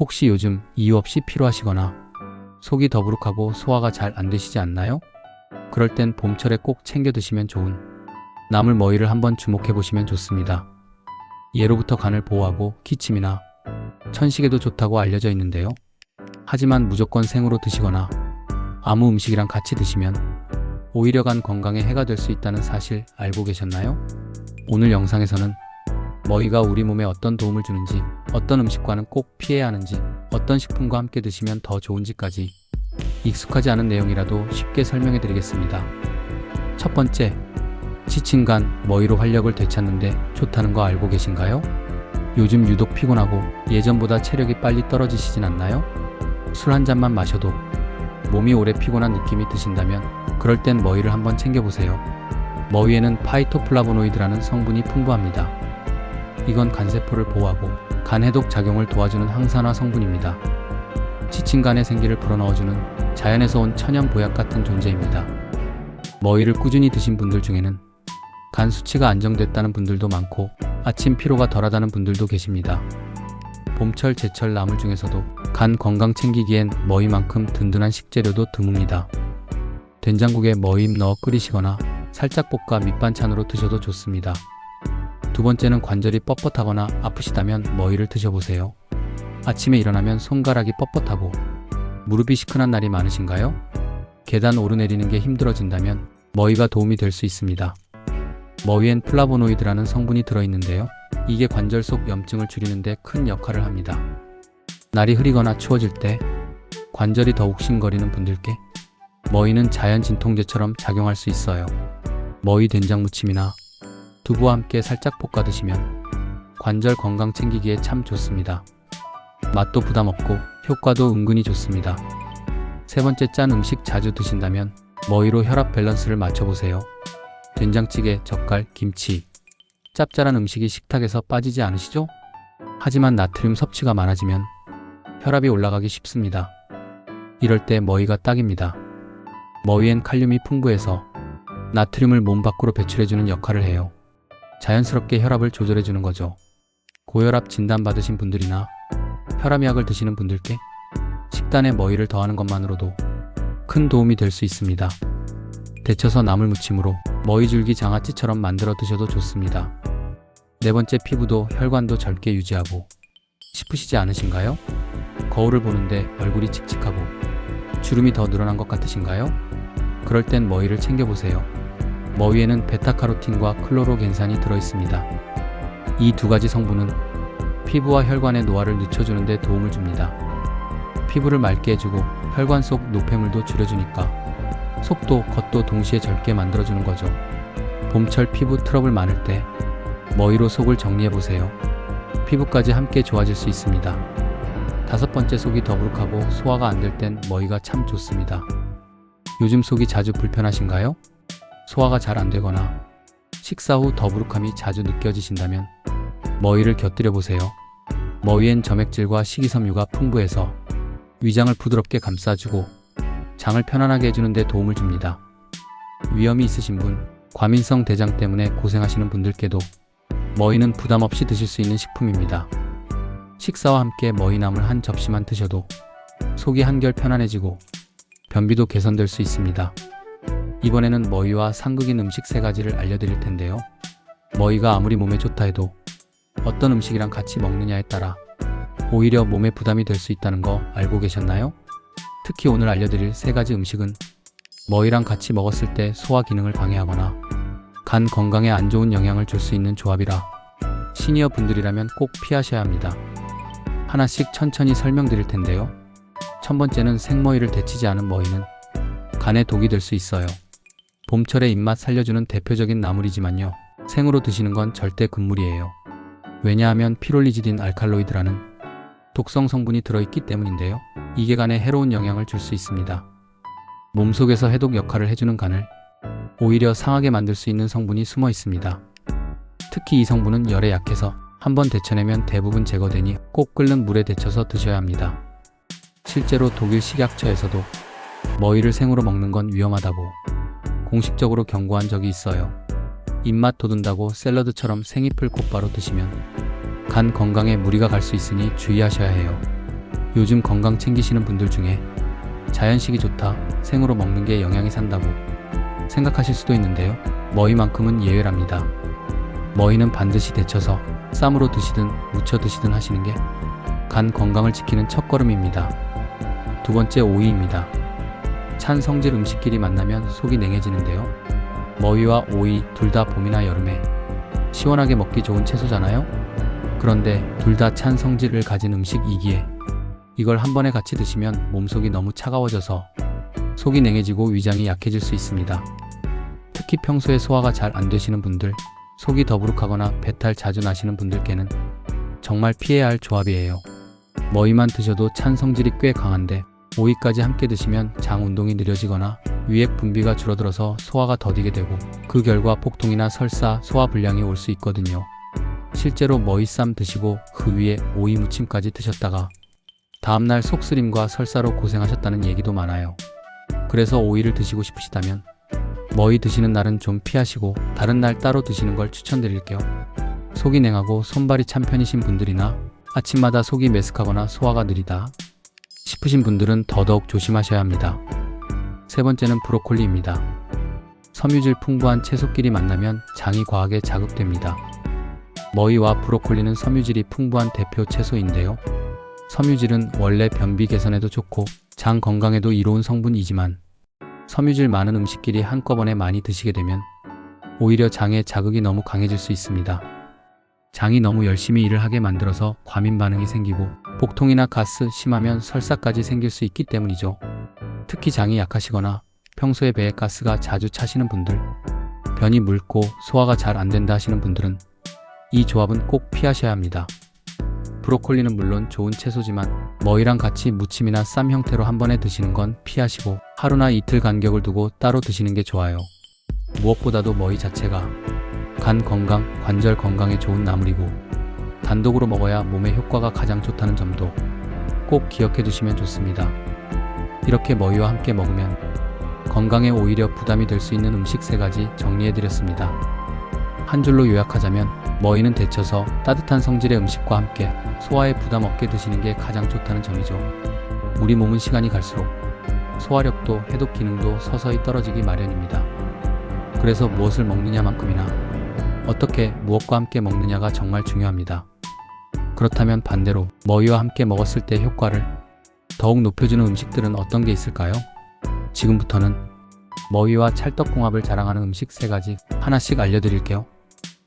혹시 요즘 이유 없이 피로하시거나 속이 더부룩하고 소화가 잘 안 되시지 않나요? 그럴 땐 봄철에 꼭 챙겨 드시면 좋은 나물 머위를 한번 주목해 보시면 좋습니다. 예로부터 간을 보호하고 기침이나 천식에도 좋다고 알려져 있는데요. 하지만 무조건 생으로 드시거나 아무 음식이랑 같이 드시면 오히려 간 건강에 해가 될 수 있다는 사실 알고 계셨나요? 오늘 영상에서는 머위가 우리 몸에 어떤 도움을 주는지, 어떤 음식과는 꼭 피해야 하는지, 어떤 식품과 함께 드시면 더 좋은지까지 익숙하지 않은 내용이라도 쉽게 설명해 드리겠습니다. 첫 번째, 지친 간 머위로 활력을 되찾는데 좋다는 거 알고 계신가요? 요즘 유독 피곤하고 예전보다 체력이 빨리 떨어지시진 않나요? 술 한 잔만 마셔도 몸이 오래 피곤한 느낌이 드신다면 그럴 땐 머위를 한번 챙겨보세요. 머위에는 파이토플라보노이드라는 성분이 풍부합니다. 이건 간세포를 보호하고 간 해독 작용을 도와주는 항산화 성분입니다. 지친 간의 생기를 불어넣어주는 자연에서 온 천연 보약 같은 존재입니다. 머위를 꾸준히 드신 분들 중에는 간 수치가 안정됐다는 분들도 많고 아침 피로가 덜하다는 분들도 계십니다. 봄철 제철 나물 중에서도 간 건강 챙기기엔 머위만큼 든든한 식재료도 드뭅니다. 된장국에 머위 넣어 끓이시거나 살짝 볶아 밑반찬으로 드셔도 좋습니다. 두 번째는 관절이 뻣뻣하거나 아프시다면 머위를 드셔보세요. 아침에 일어나면 손가락이 뻣뻣하고 무릎이 시큰한 날이 많으신가요? 계단 오르내리는 게 힘들어진다면 머위가 도움이 될 수 있습니다. 머위엔 플라보노이드라는 성분이 들어있는데요. 이게 관절 속 염증을 줄이는데 큰 역할을 합니다. 날이 흐리거나 추워질 때 관절이 더 욱신거리는 분들께 머위는 자연 진통제처럼 작용할 수 있어요. 머위 된장 무침이나 두부와 함께 살짝 볶아 드시면 관절 건강 챙기기에 참 좋습니다. 맛도 부담 없고 효과도 은근히 좋습니다. 세 번째 짠 음식 자주 드신다면 머위로 혈압 밸런스를 맞춰보세요. 된장찌개, 젓갈, 김치. 짭짤한 음식이 식탁에서 빠지지 않으시죠? 하지만 나트륨 섭취가 많아지면 혈압이 올라가기 쉽습니다. 이럴 때 머위가 딱입니다. 머위엔 칼륨이 풍부해서 나트륨을 몸 밖으로 배출해주는 역할을 해요. 자연스럽게 혈압을 조절해 주는 거죠. 고혈압 진단 받으신 분들이나 혈압약을 드시는 분들께 식단에 머위를 더하는 것만으로도 큰 도움이 될 수 있습니다. 데쳐서 나물 무침으로 머위줄기 장아찌처럼 만들어 드셔도 좋습니다. 네 번째 피부도 혈관도 젊게 유지하고 싶으시지 않으신가요? 거울을 보는데 얼굴이 칙칙하고 주름이 더 늘어난 것 같으신가요? 그럴 땐 머위를 챙겨보세요. 머위에는 베타카로틴과 클로로겐산이 들어있습니다. 이 두 가지 성분은 피부와 혈관의 노화를 늦춰주는 데 도움을 줍니다. 피부를 맑게 해주고 혈관 속 노폐물도 줄여주니까 속도, 겉도 동시에 젊게 만들어주는 거죠. 봄철 피부 트러블 많을 때 머위로 속을 정리해보세요. 피부까지 함께 좋아질 수 있습니다. 다섯 번째 속이 더부룩하고 소화가 안 될 땐 머위가 참 좋습니다. 요즘 속이 자주 불편하신가요? 소화가 잘 안 되거나 식사 후 더부룩함이 자주 느껴지신다면 머위를 곁들여 보세요. 머위엔 점액질과 식이섬유가 풍부해서 위장을 부드럽게 감싸주고 장을 편안하게 해주는 데 도움을 줍니다. 위염이 있으신 분, 과민성 대장 때문에 고생하시는 분들께도 머위는 부담 없이 드실 수 있는 식품입니다. 식사와 함께 머위나물 한 접시만 드셔도 속이 한결 편안해지고 변비도 개선될 수 있습니다. 이번에는 머위와 상극인 음식 세 가지를 알려드릴 텐데요. 머위가 아무리 몸에 좋다 해도 어떤 음식이랑 같이 먹느냐에 따라 오히려 몸에 부담이 될 수 있다는 거 알고 계셨나요? 특히 오늘 알려드릴 세 가지 음식은 머위랑 같이 먹었을 때 소화 기능을 방해하거나 간 건강에 안 좋은 영향을 줄 수 있는 조합이라 시니어 분들이라면 꼭 피하셔야 합니다. 하나씩 천천히 설명드릴 텐데요. 첫 번째는 생머위를 데치지 않은 머위는 간에 독이 될 수 있어요. 봄철의 입맛 살려주는 대표적인 나물이지만요. 생으로 드시는 건 절대 금물이에요. 왜냐하면 피롤리지딘 알칼로이드라는 독성 성분이 들어있기 때문인데요. 이게 간에 해로운 영향을 줄 수 있습니다. 몸속에서 해독 역할을 해주는 간을 오히려 상하게 만들 수 있는 성분이 숨어 있습니다. 특히 이 성분은 열에 약해서 한번 데쳐내면 대부분 제거되니 꼭 끓는 물에 데쳐서 드셔야 합니다. 실제로 독일 식약처에서도 머위를 생으로 먹는 건 위험하다고 공식적으로 경고한 적이 있어요. 입맛 돋운다고 샐러드처럼 생잎을 곧바로 드시면 간 건강에 무리가 갈 수 있으니 주의하셔야 해요. 요즘 건강 챙기시는 분들 중에 자연식이 좋다, 생으로 먹는 게 영양이 산다고 생각하실 수도 있는데요. 머위만큼은 예외랍니다. 머위는 반드시 데쳐서 쌈으로 드시든 무쳐 드시든 하시는 게 간 건강을 지키는 첫걸음입니다. 두 번째 오이입니다. 찬 성질 음식끼리 만나면 속이 냉해지는데요. 머위와 오이 둘 다 봄이나 여름에 시원하게 먹기 좋은 채소잖아요. 그런데 둘 다 찬 성질을 가진 음식이기에 이걸 한 번에 같이 드시면 몸속이 너무 차가워져서 속이 냉해지고 위장이 약해질 수 있습니다. 특히 평소에 소화가 잘 안 되시는 분들, 속이 더부룩하거나 배탈 자주 나시는 분들께는 정말 피해야 할 조합이에요. 머위만 드셔도 찬 성질이 꽤 강한데 오이까지 함께 드시면 장 운동이 느려지거나 위액 분비가 줄어들어서 소화가 더디게 되고 그 결과 복통이나 설사, 소화 불량이 올 수 있거든요. 실제로 머위쌈 드시고 그 위에 오이 무침까지 드셨다가 다음날 속쓰림과 설사로 고생하셨다는 얘기도 많아요. 그래서 오이를 드시고 싶으시다면 머위 드시는 날은 좀 피하시고 다른 날 따로 드시는 걸 추천드릴게요. 속이 냉하고 손발이 찬 편이신 분들이나 아침마다 속이 메스하거나 소화가 느리다 싶으신 분들은 더더욱 조심하셔야 합니다. 세 번째는 브로콜리입니다. 섬유질 풍부한 채소끼리 만나면 장이 과하게 자극됩니다. 머위와 브로콜리는 섬유질이 풍부한 대표 채소인데요. 섬유질은 원래 변비 개선에도 좋고 장 건강에도 이로운 성분이지만 섬유질 많은 음식끼리 한꺼번에 많이 드시게 되면 오히려 장에 자극이 너무 강해질 수 있습니다. 장이 너무 열심히 일을 하게 만들어서 과민 반응이 생기고 복통이나 가스 심하면 설사까지 생길 수 있기 때문이죠. 특히 장이 약하시거나 평소에 배에 가스가 자주 차시는 분들, 변이 묽고 소화가 잘 안 된다 하시는 분들은 이 조합은 꼭 피하셔야 합니다. 브로콜리는 물론 좋은 채소지만 머위랑 같이 무침이나 쌈 형태로 한 번에 드시는 건 피하시고 하루나 이틀 간격을 두고 따로 드시는 게 좋아요. 무엇보다도 머위 자체가 간 건강, 관절 건강에 좋은 나물이고 단독으로 먹어야 몸에 효과가 가장 좋다는 점도 꼭 기억해 두시면 좋습니다. 이렇게 머위와 함께 먹으면 건강에 오히려 부담이 될 수 있는 음식 세 가지 정리해 드렸습니다. 한 줄로 요약하자면 머위는 데쳐서 따뜻한 성질의 음식과 함께 소화에 부담 없게 드시는 게 가장 좋다는 점이죠. 우리 몸은 시간이 갈수록 소화력도 해독 기능도 서서히 떨어지기 마련입니다. 그래서 무엇을 먹느냐만큼이나 어떻게 무엇과 함께 먹느냐가 정말 중요합니다. 그렇다면 반대로 머위와 함께 먹었을 때 효과를 더욱 높여주는 음식들은 어떤 게 있을까요? 지금부터는 머위와 찰떡궁합을 자랑하는 음식 세 가지 하나씩 알려드릴게요.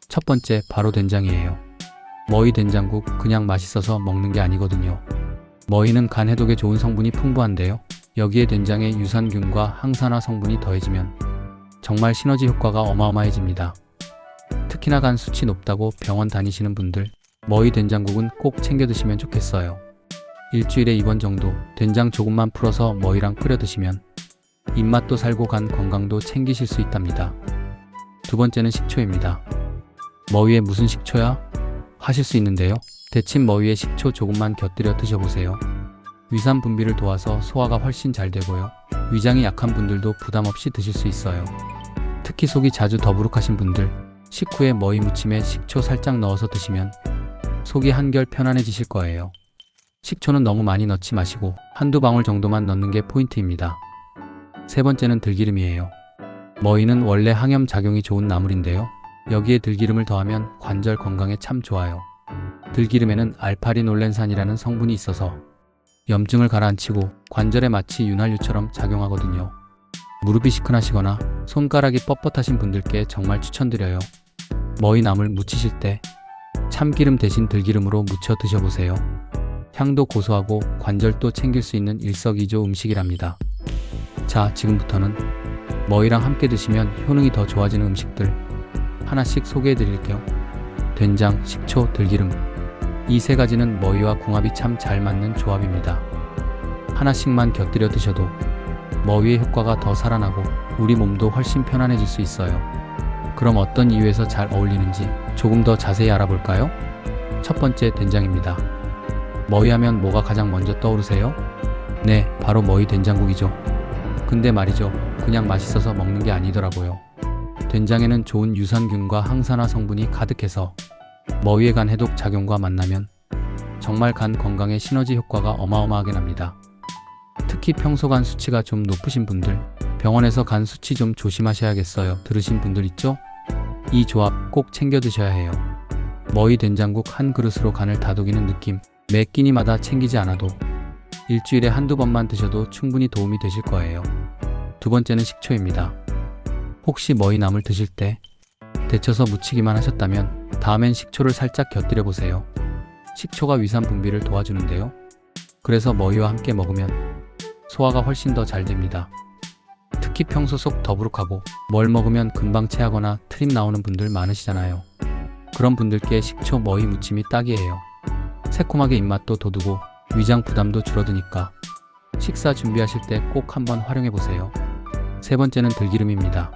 첫 번째 바로 된장이에요. 머위 된장국 그냥 맛있어서 먹는 게 아니거든요. 머위는 간 해독에 좋은 성분이 풍부한데요. 여기에 된장의 유산균과 항산화 성분이 더해지면 정말 시너지 효과가 어마어마해집니다. 특히나 간 수치 높다고 병원 다니시는 분들 머위 된장국은 꼭 챙겨 드시면 좋겠어요. 일주일에 2번 정도 된장 조금만 풀어서 머위랑 끓여 드시면 입맛도 살고 간 건강도 챙기실 수 있답니다. 두 번째는 식초입니다. 머위에 무슨 식초야? 하실 수 있는데요. 데친 머위에 식초 조금만 곁들여 드셔보세요. 위산 분비를 도와서 소화가 훨씬 잘 되고요. 위장이 약한 분들도 부담 없이 드실 수 있어요. 특히 속이 자주 더부룩하신 분들 식후에 머위 무침에 식초 살짝 넣어서 드시면 속이 한결 편안해지실 거예요. 식초는 너무 많이 넣지 마시고 한두 방울 정도만 넣는 게 포인트입니다. 세 번째는 들기름이에요. 머위는 원래 항염 작용이 좋은 나물인데요. 여기에 들기름을 더하면 관절 건강에 참 좋아요. 들기름에는 알파리놀렌산이라는 성분이 있어서 염증을 가라앉히고 관절에 마치 윤활유처럼 작용하거든요. 무릎이 시큰하시거나 손가락이 뻣뻣하신 분들께 정말 추천드려요. 머위나물 무치실 때 참기름 대신 들기름으로 무쳐 드셔보세요. 향도 고소하고 관절도 챙길 수 있는 일석이조 음식이랍니다. 자, 지금부터는 머위랑 함께 드시면 효능이 더 좋아지는 음식들 하나씩 소개해 드릴게요. 된장, 식초, 들기름. 이 세 가지는 머위와 궁합이 참 잘 맞는 조합입니다. 하나씩만 곁들여 드셔도 머위의 효과가 더 살아나고 우리 몸도 훨씬 편안해질 수 있어요. 그럼 어떤 이유에서 잘 어울리는지 조금 더 자세히 알아볼까요? 첫 번째 된장입니다. 머위 하면 뭐가 가장 먼저 떠오르세요? 네, 바로 머위 된장국이죠. 근데 말이죠. 그냥 맛있어서 먹는 게 아니더라고요. 된장에는 좋은 유산균과 항산화 성분이 가득해서 머위에 간 해독 작용과 만나면 정말 간 건강에 시너지 효과가 어마어마하게 납니다. 특히 평소 간 수치가 좀 높으신 분들, 병원에서 간 수치 좀 조심하셔야겠어요. 들으신 분들 있죠? 이 조합 꼭 챙겨 드셔야 해요. 머위 된장국 한 그릇으로 간을 다독이는 느낌, 매 끼니마다 챙기지 않아도 일주일에 한두 번만 드셔도 충분히 도움이 되실 거예요. 두 번째는 식초입니다. 혹시 머위 나물 드실 때 데쳐서 무치기만 하셨다면 다음엔 식초를 살짝 곁들여 보세요. 식초가 위산 분비를 도와주는데요. 그래서 머위와 함께 먹으면 소화가 훨씬 더 잘 됩니다. 특히 평소 속 더부룩하고 뭘 먹으면 금방 체하거나 트림 나오는 분들 많으시잖아요. 그런 분들께 식초 머위 무침이 딱이에요. 새콤하게 입맛도 돋우고 위장 부담도 줄어드니까 식사 준비하실 때 꼭 한번 활용해 보세요. 세 번째는 들기름입니다.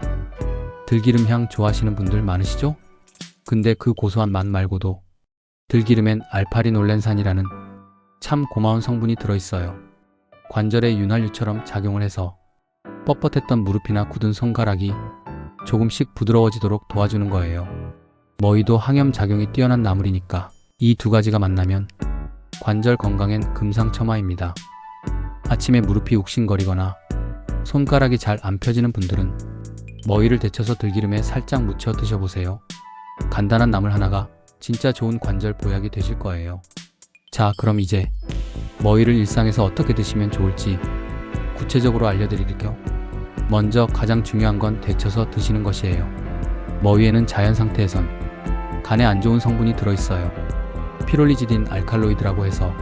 들기름 향 좋아하시는 분들 많으시죠? 근데 그 고소한 맛 말고도 들기름엔 알파리놀렌산이라는 참 고마운 성분이 들어있어요. 관절에 윤활유처럼 작용을 해서 뻣뻣했던 무릎이나 굳은 손가락이 조금씩 부드러워지도록 도와주는 거예요. 머위도 항염 작용이 뛰어난 나물이니까 이 두 가지가 만나면 관절 건강엔 금상첨화입니다. 아침에 무릎이 욱신거리거나 손가락이 잘 안 펴지는 분들은 머위를 데쳐서 들기름에 살짝 묻혀 드셔보세요. 간단한 나물 하나가 진짜 좋은 관절 보약이 되실 거예요. 자, 그럼 이제 머위를 일상에서 어떻게 드시면 좋을지 구체적으로 알려드릴게요. 먼저 가장 중요한 건 데쳐서 드시는 것이에요. 머위에는 자연 상태에선 간에 안 좋은 성분이 들어있어요. 피롤리지딘 알칼로이드라고 해서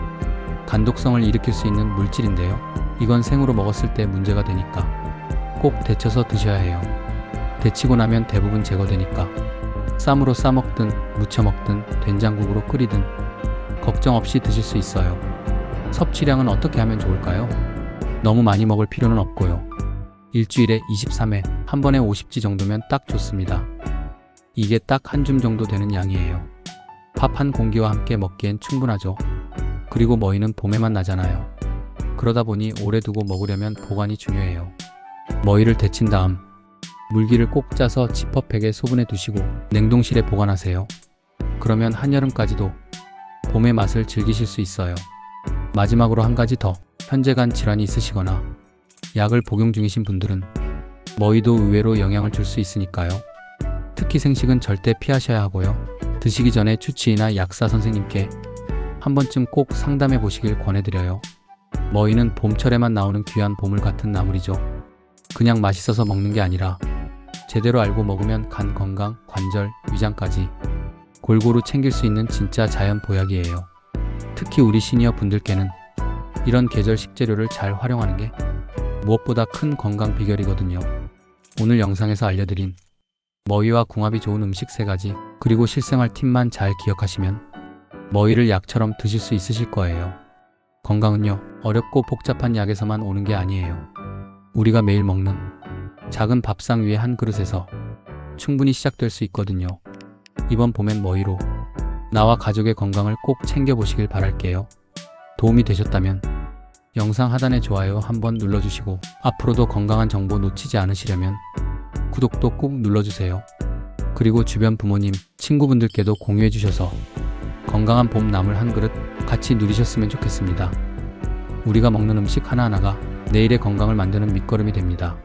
간독성을 일으킬 수 있는 물질인데요. 이건 생으로 먹었을 때 문제가 되니까 꼭 데쳐서 드셔야 해요. 데치고 나면 대부분 제거되니까 쌈으로 싸먹든 무쳐 먹든 된장국으로 끓이든 걱정 없이 드실 수 있어요. 섭취량은 어떻게 하면 좋을까요? 너무 많이 먹을 필요는 없고요. 일주일에 23회, 한 번에 50지 정도면 딱 좋습니다. 이게 딱 한 줌 정도 되는 양이에요. 밥 한 공기와 함께 먹기엔 충분하죠. 그리고 머위는 봄에만 나잖아요. 그러다 보니 오래 두고 먹으려면 보관이 중요해요. 머위를 데친 다음 물기를 꼭 짜서 지퍼백에 소분해 두시고 냉동실에 보관하세요. 그러면 한여름까지도 봄의 맛을 즐기실 수 있어요. 마지막으로 한 가지 더. 현재 간 질환이 있으시거나 약을 복용 중이신 분들은 머위도 의외로 영향을 줄 수 있으니까요. 특히 생식은 절대 피하셔야 하고요. 드시기 전에 주치의나 약사 선생님께 한 번쯤 꼭 상담해 보시길 권해드려요. 머위는 봄철에만 나오는 귀한 보물 같은 나물이죠. 그냥 맛있어서 먹는 게 아니라 제대로 알고 먹으면 간 건강, 관절, 위장까지 골고루 챙길 수 있는 진짜 자연 보약이에요. 특히 우리 시니어 분들께는 이런 계절 식재료를 잘 활용하는 게 무엇보다 큰 건강 비결이거든요. 오늘 영상에서 알려드린 머위와 궁합이 좋은 음식 세 가지 그리고 실생활 팁만 잘 기억하시면 머위를 약처럼 드실 수 있으실 거예요. 건강은요 어렵고 복잡한 약에서만 오는 게 아니에요. 우리가 매일 먹는 작은 밥상 위에 한 그릇에서 충분히 시작될 수 있거든요. 이번 봄엔 머위로 나와 가족의 건강을 꼭 챙겨보시길 바랄게요. 도움이 되셨다면 영상 하단에 좋아요 한번 눌러주시고 앞으로도 건강한 정보 놓치지 않으시려면 구독도 꼭 눌러주세요. 그리고 주변 부모님, 친구분들께도 공유해 주셔서 건강한 봄 나물 한 그릇 같이 누리셨으면 좋겠습니다. 우리가 먹는 음식 하나하나가 내일의 건강을 만드는 밑거름이 됩니다.